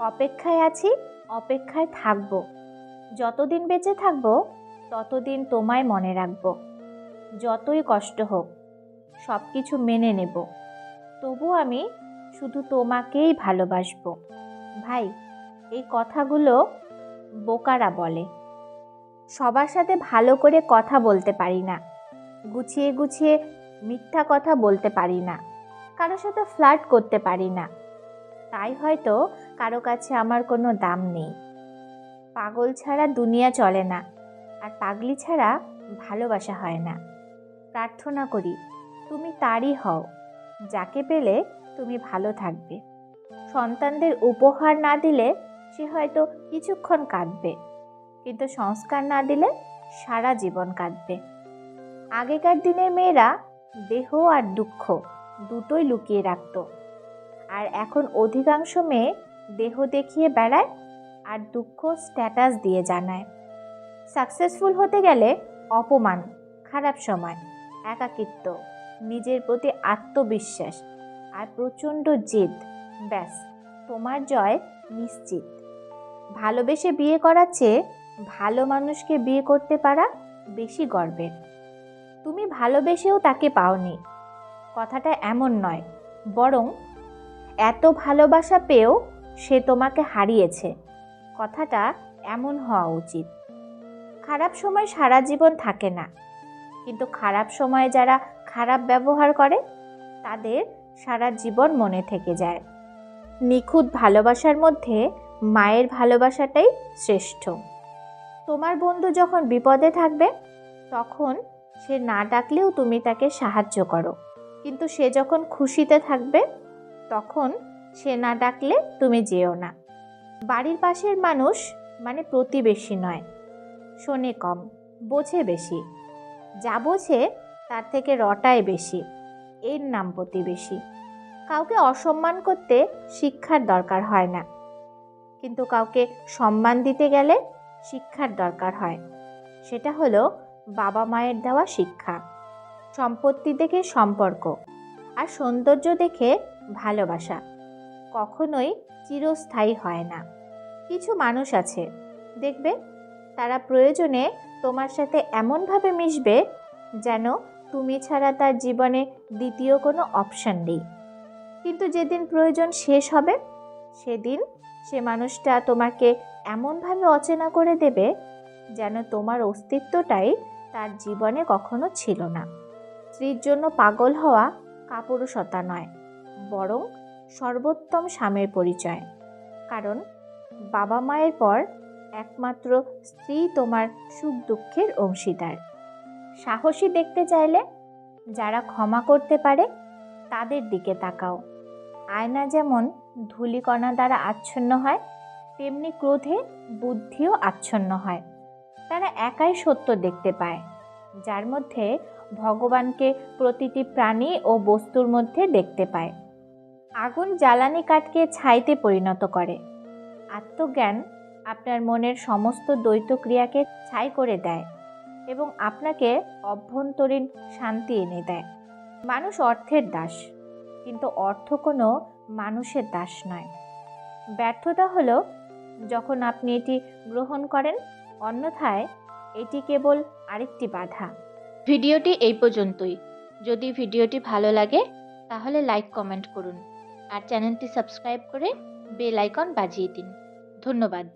অপেক্ষায় আছি, অপেক্ষায় থাকব। যতদিন বেঁচে থাকব, ততদিন তোমায় মনে রাখব। যতই কষ্ট হোক সব কিছু মেনে নেব। তবু আমি শুধু তোমাকেই ভালোবাসবো। ভাই, এই কথাগুলো বোকারা বলে। সবার সাথে ভালো করে কথা বলতে পারি না। গুছিয়ে গুছিয়ে মিথ্যা কথা বলতে পারি না। কারোর সাথে ফ্লার্ট করতে পারি না। তাই হয়তো কারও কাছে আমার কোনো দাম নেই। পাগল ছাড়া দুনিয়া চলে না, আর পাগলি ছাড়া ভালোবাসা হয় না। প্রার্থনা করি, তুমি তারই হও, যাকে পেলে তুমি ভালো থাকবে। সন্তানদের উপহার না দিলে সে হয়তো কিছুক্ষণ কাঁদবে, কিন্তু সংস্কার না দিলে সারা জীবন কাঁদবে। আগেকার দিনের মেয়েরা দেহ আর দুঃখ দুটোই লুকিয়ে রাখত। আর এখন অধিকাংশ মেয়ে দেহ দেখিয়ে বেড়ায় আর দুঃখ স্ট্যাটাস দিয়ে জানায়। সাকসেসফুল হতে গেলে অপমান, খারাপ সময়, একাকিত্ব, নিজের প্রতি আত্মবিশ্বাস আর প্রচণ্ড জেদ। ব্যাস, তোমার জয় নিশ্চিত। ভালোবেসে বিয়ে করার চেয়ে ভালো মানুষকে বিয়ে করতে পারা বেশি গর্বের। তুমি ভালোবেসেও তাকে পাওনি। কথাটা এমন নয়, বরং এত ভালোবাসা পেয়েও সে তোমাকে হারিয়েছে। কথাটা এমন হওয়া উচিত। খারাপ সময় সারা জীবন থাকে না। কিন্তু খারাপ সময়ে যারা খারাপ ব্যবহার করে, তাদের সারা জীবন মনে থেকে যায়। নিখুঁত ভালোবাসার মধ্যে মায়ের ভালোবাসাটাই শ্রেষ্ঠ। তোমার বন্ধু যখন বিপদে থাকবে, তখন সে না ডাকলেও তুমি তাকে সাহায্য করো। কিন্তু সে যখন খুশিতে থাকবে তখন সে না ডাকলে তুমি যেও না। বাড়ির পাশের মানুষ মানে প্রতিবেশী নয়, শোনে কম, বোঝে বেশি। যা বোঝে তার থেকে রটায় বেশি, এর নাম প্রতিবেশী। কাউকে অসম্মান করতে শিক্ষার দরকার হয় না। কিন্তু কাউকে সম্মান দিতে গেলে শিক্ষার দরকার হয়। সেটা হলো বাবা মায়ের দেওয়া শিক্ষা। সম্পত্তি দেখে সম্পর্ক, আর সৌন্দর্য দেখে ভালোবাসা। কখনোই চিরস্থায়ী হয় না। কিছু মানুষ আছে, দেখবে, তারা প্রয়োজনে তোমার সাথে এমনভাবে মিশবে যেন তুমি ছাড়া তার জীবনে দ্বিতীয় কোনো অপশান নেই। কিন্তু যেদিন প্রয়োজন শেষ হবে, সেদিন সে মানুষটা তোমাকে এমনভাবে অচেনা করে দেবে যেন তোমার অস্তিত্বটাই তার জীবনে কখনো ছিল না। স্ত্রীর জন্য পাগল হওয়া কাপুরুষতা নয়। বরং সর্বোত্তম স্বামীর পরিচয়। কারণ বাবা মায়ের পর একমাত্র স্ত্রী তোমার সুখ দুঃখের অংশীদার। সাহসী দেখতে চাইলে যারা ক্ষমা করতে পারে তাদের দিকে তাকাও। আয়না যেমন ধূলিকণা দ্বারা আচ্ছন্ন হয়, তেমনি ক্রোধে বুদ্ধিও আচ্ছন্ন হয়। তারা একাই সত্য দেখতে পায়, যার মধ্যে ভগবানকে প্রতিটি প্রাণী ও বস্তুর মধ্যে দেখতে পায়। আগুন জ্বালানি কাঠকে ছাইতে পরিণত করে। আত্মজ্ঞান আপনার মনের সমস্ত দ্বৈত ক্রিয়াকে ছাই করে দেয় এবং আপনাকে অভ্যন্তরীণ শান্তি এনে দেয়। মানুষ অর্থের দাস, কিন্তু অর্থ কোনো মানুষের দাস নয়। ব্যর্থতা হলো যখন আপনি এটি গ্রহণ করেন, অন্যথায় এটি কেবল আরেকটি বাধা। ভিডিওটি এই পর্যন্তই। যদি ভিডিওটি ভালো লাগে, তাহলে লাইক, কমেন্ট করুন। আর চ্যানেলটি সাবস্ক্রাইব করে বেল আইকন বাজিয়ে দিন। ধন্যবাদ।